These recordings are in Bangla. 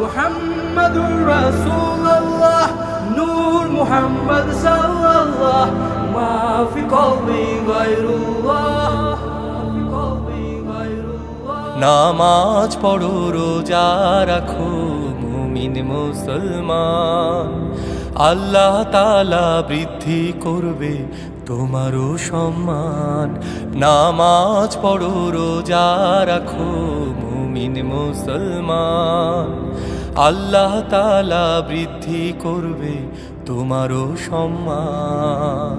محمد رسول الله نور محمد صلى الله ما في قلبي غير الله ما في قلبي غير الله নামাজ পড়ো রোজা রাখো মুমিন মুসলমান আল্লাহ তালা বৃদ্ধি করবে তোমারও সম্মান। নামাজ পড়ো, রোজা রাখো, মুমিন মুসলমান। আল্লাহ তালা বৃদ্ধি করবে তোমারও সম্মান।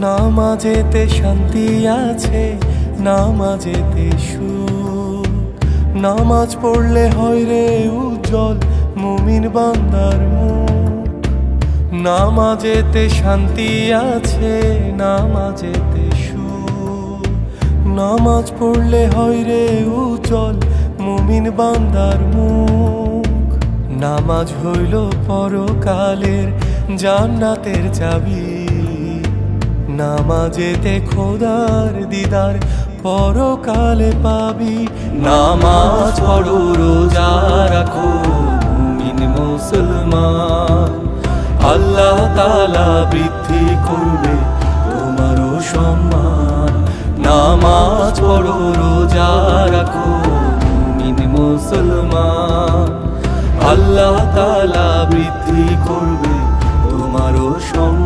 নামাজেতে শান্তি আছে, নামাজেতে সুখ। নামাজ পড়লে হয় রে উজ্জ্বল, মুমিন বান্দার মুখ নামাজেতে শান্তি আছে, নামাজেতে সুখ নামাজ পড়লে হয় রে উজ্জ্বল, মুমিন বান্দার মুখ। নামাজ হইল পরকালের জান্নাতের চাবি। নামাজেতে খোদার দিদার পরকালে পাবি। নামাজ পড়ো, রোজা রাখো। আল্লাহ তালা বৃদ্ধি করবে তোমারও সম্মান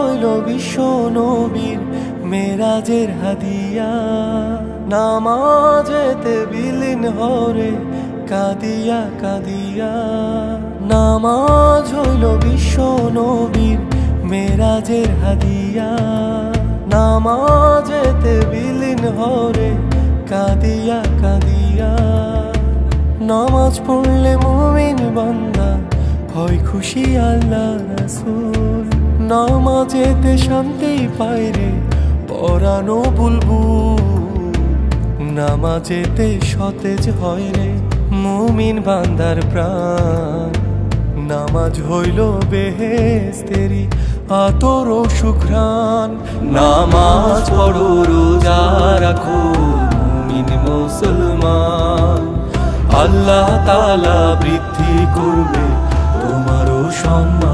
হইল বিশ্ব নবীর মেরাজের হাদিয়া। নামাজেতে বিলীন হরে কাদিয়া কাদিয়া। নামাজ হইল বিশ্ব নবীর মেরাজের হাদিয়া। নামাজেতে বিলীন হরে কাদিয়া কাদিয়া। নামাজ পড়লে মুমিন বান্দা, হয় খুশি আল্লাহ রাসূল। নামাজেতে শান্তি পায় রে, পরানো বুলবুল। নামাজেতে সতেজ হয় রে, মুমিন বান্দার প্রাণ। নামাজ হইল বেহেস্তেরি আতর সুঘ্রাণ। নামাজ পড়ো, রোজা রাখো, মুমিন মুসলমান। আল্লাহ তালা বৃদ্ধি করবে, তোমারও সম্মান।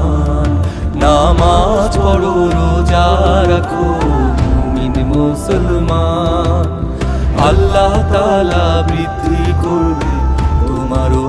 মুসলমান আল্লাহ তালা বৃদ্ধি করবে তোমারও